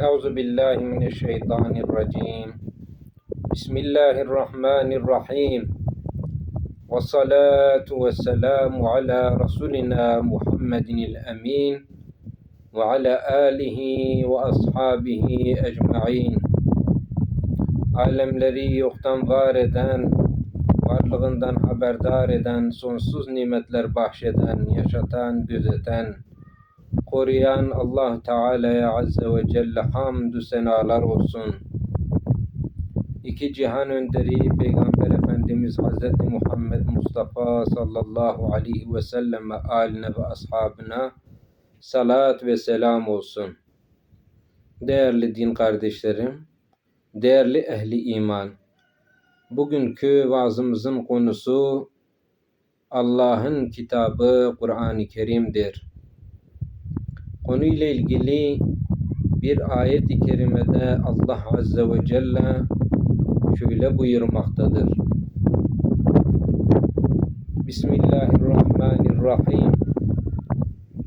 Euzu billahi mineşşeytanirracim. Bismillahirrahmanirrahim. Ve salatu ve selamu ala Resulina Muhammedinil emin ve ala alihi ve ashabihi ecmain. Alemleri yoktan var eden, varlığından haberdar eden, sonsuz nimetler bahşeden, yaşatan, gözeten, koruyan Allah Teala'ya Azze ve Celle hamdü senalar olsun. İki cihan önderi Peygamber Efendimiz Hazreti Muhammed Mustafa sallallahu aleyhi ve selleme aline ve ashabına salat ve selam olsun. Değerli din kardeşlerim, değerli ehli iman, bugünkü vaazımızın konusu Allah'ın kitabı Kur'an-ı Kerim'dir Konuyla ilgili bir ayet-i kerimede Allah Azze ve Celle şöyle buyurmaktadır. Bismillahirrahmanirrahim.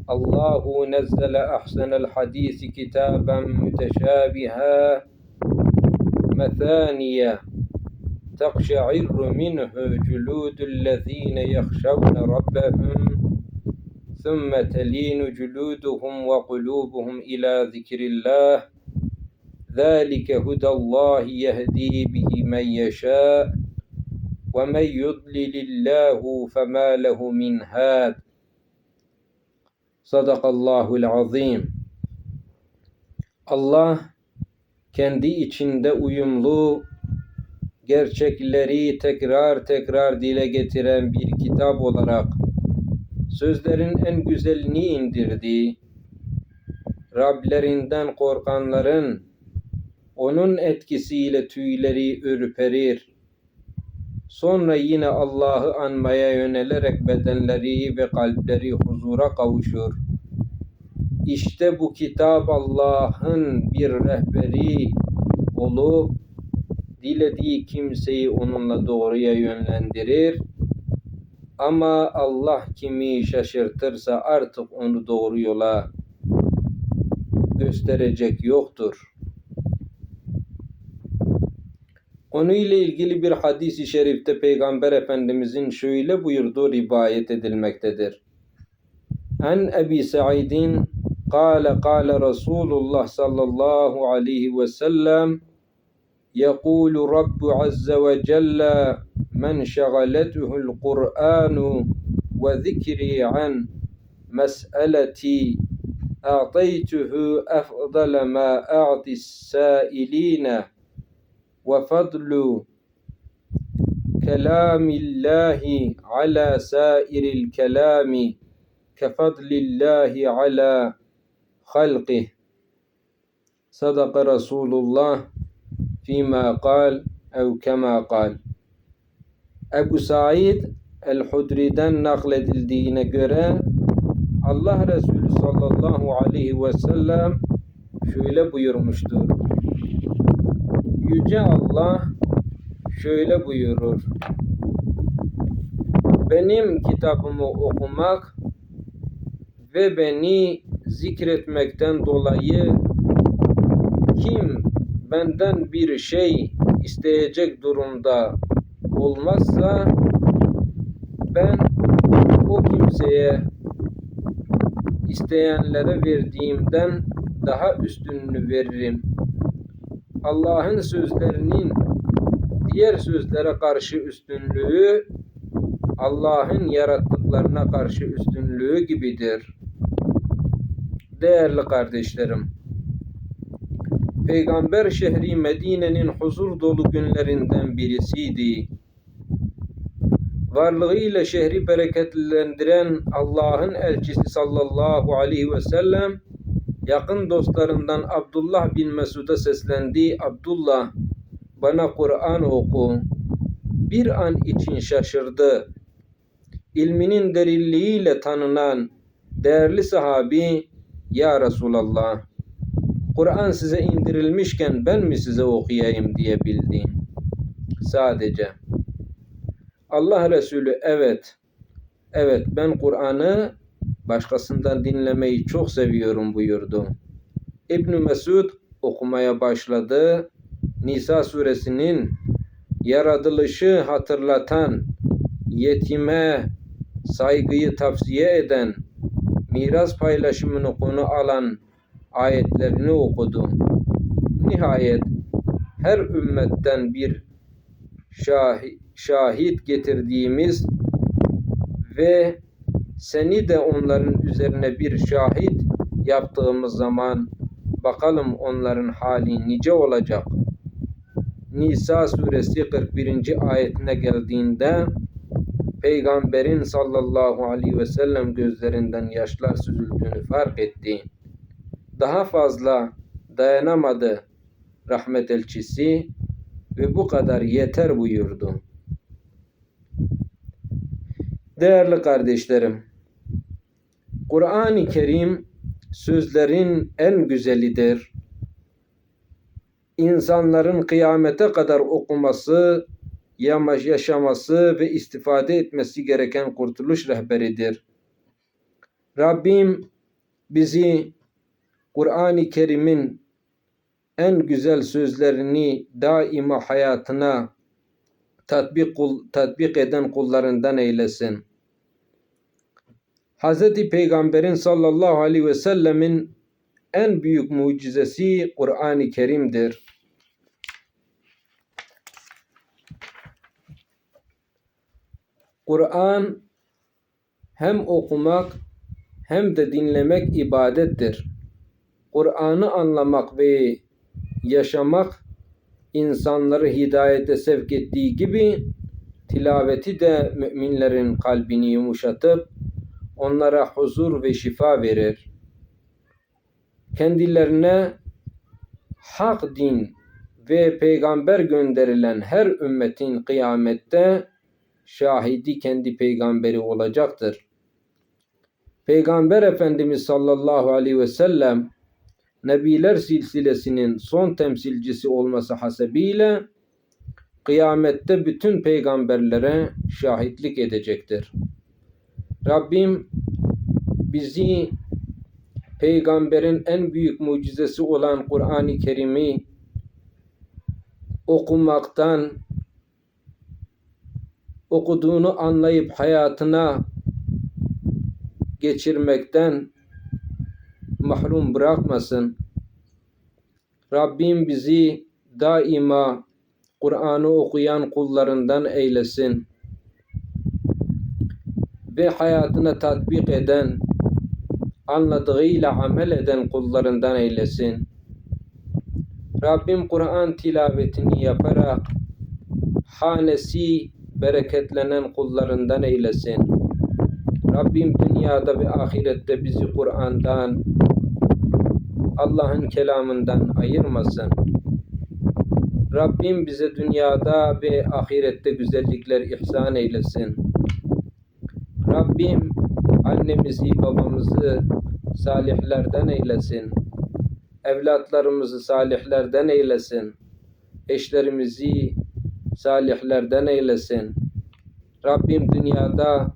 Allahu nezzele ahsenel hadisi kitaben müteşabiha مثانية تقشعر منه جلود الذين يخشون ربهم ثم تلين جلودهم وقلوبهم إلى ذكر الله ذلك هدى الله يهدي به من يشاء ومن يضلل الله فما له من هاد صدق الله العظيم الله kendi içinde uyumlu gerçekleri tekrar tekrar dile getiren bir kitap olarak sözlerin en güzelini indirdi. Rablerinden korkanların onun etkisiyle tüyleri ürperir. Sonra yine Allah'ı anmaya yönelerek bedenleri ve kalpleri huzura kavuşur. İşte bu kitap Allah'ın bir rehberi olup dilediği kimseyi onunla doğruya yönlendirir. Ama Allah kimi şaşırtırsa artık onu doğru yola gösterecek yoktur. Konuyla ilgili bir hadis-i şerifte Peygamber Efendimizin şöyle buyurduğu rivayet edilmektedir. En Ebi Sa'idin قال قال رسول الله صلى الله عليه وسلم يقول رب عز وجل من شغلته القرآن وذكري عن مسألتي أعطيته أفضل ما أعطي السائلين وفضل كلام الله على سائر الكلام كفضل الله على خلقه. صدق رسول الله فيما قال أو كما قال. Ebu Said el-Hudri'den nakledildiğine göre Allah Resulü sallallahu aleyhi ve sellem şöyle buyurmuştur. Yüce Allah şöyle buyurur. Benim kitabımı okumak ve beni zikretmekten dolayı kim benden bir şey isteyecek durumda olmazsa ben o kimseye isteyenlere verdiğimden daha üstününü veririm. Allah'ın sözlerinin diğer sözlere karşı üstünlüğü Allah'ın yarattıklarına karşı üstünlüğü gibidir. Değerli kardeşlerim, Peygamber şehri Medine'nin huzur dolu günlerinden birisiydi. Varlığıyla şehri bereketlendiren Allah'ın elçisi sallallahu aleyhi ve sellem yakın dostlarından Abdullah bin Mesud'a seslendi. Abdullah bana Kur'an oku. Bir an için şaşırdı. İlminin derinliğiyle tanınan değerli sahabi Ya Resulallah Kur'an size indirilmişken ben mi size okuyayım diyebildi. Sadece. Allah Resulü evet, evet ben Kur'an'ı başkasından dinlemeyi çok seviyorum buyurdu. İbn Mesud okumaya başladı. Nisa suresinin yaratılışı hatırlatan, yetime saygıyı tavsiye eden, miras paylaşımını konu alan ayetlerini okudu. Nihayet her ümmetten bir şahi- şahit getirdiğimiz ve seni de onların üzerine bir şahit yaptığımız zaman bakalım onların hali nice olacak. Nisa suresi 41. ayetine geldiğinde Peygamberin sallallahu aleyhi ve sellem gözlerinden yaşlar süzüldüğünü fark etti. Daha fazla dayanamadı rahmet elçisi ve bu kadar yeter buyurdu. Değerli kardeşlerim, Kur'an-ı Kerim sözlerin en güzelidir. İnsanların kıyamete kadar okuması, yaşaması ve istifade etmesi gereken kurtuluş rehberidir. Rabbim bizi Kur'an-ı Kerim'in en güzel sözlerini daima hayatına tatbik, tatbik eden kullarından eylesin. Hz. Peygamberin sallallahu aleyhi ve sellemin en büyük mucizesi Kur'an-ı Kerim'dir. Kur'an hem okumak hem de dinlemek ibadettir. Kur'an'ı anlamak ve yaşamak insanları hidayete sevk ettiği gibi tilaveti de müminlerin kalbini yumuşatıp onlara huzur ve şifa verir. Kendilerine hak din ve peygamber gönderilen her ümmetin kıyamette şahidi kendi peygamberi olacaktır. Peygamber Efendimiz sallallahu aleyhi ve sellem Nebiler silsilesinin son temsilcisi olması hasebiyle kıyamette bütün peygamberlere şahitlik edecektir. Rabbim bizi peygamberin en büyük mucizesi olan Kur'an-ı Kerim'i okumaktan, okuduğunu anlayıp hayatına geçirmekten mahrum bırakmasın. Rabbim bizi daima Kur'an'ı okuyan kullarından eylesin ve hayatına tatbik eden, anladığıyla amel eden kullarından eylesin. Rabbim Kur'an tilavetini yaparak hanesi bereketlenen kullarından eylesin. Rabbim dünyada ve ahirette bizi Kur'an'dan, Allah'ın kelamından ayırmasın. Rabbim bize dünyada ve ahirette güzellikler ihsan eylesin. Rabbim annemizi, babamızı salihlerden eylesin. Evlatlarımızı salihlerden eylesin. Eşlerimizi salihlerden eylesin. Rabbim dünyada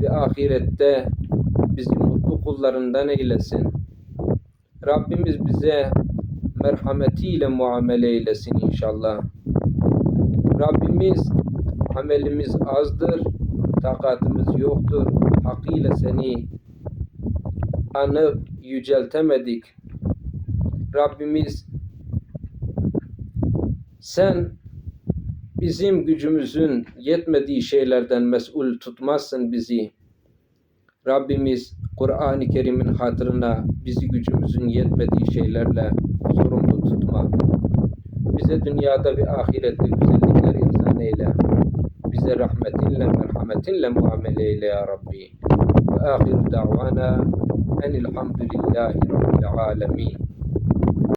ve ahirette bizi mutlu kullarından eylesin. Rabbimiz bize merhametiyle muamele eylesin inşallah. Rabbimiz amelimiz azdır, takatimiz yoktur. Hakkıyla seni anıp yüceltemedik. Rabbimiz sen bizim gücümüzün yetmediği şeylerden mesul tutmazsın bizi. Rabbimiz Kur'an-ı Kerim'in hatırına bizi gücümüzün yetmediği şeylerle sorumlu tutma. Bize dünyada ve ahirette güzellikler ihsan eyle. ذا رحمة لا مرحمة لا معاملة إلى ربي. وآخر دعوانا أن الحمد لله رب العالمين.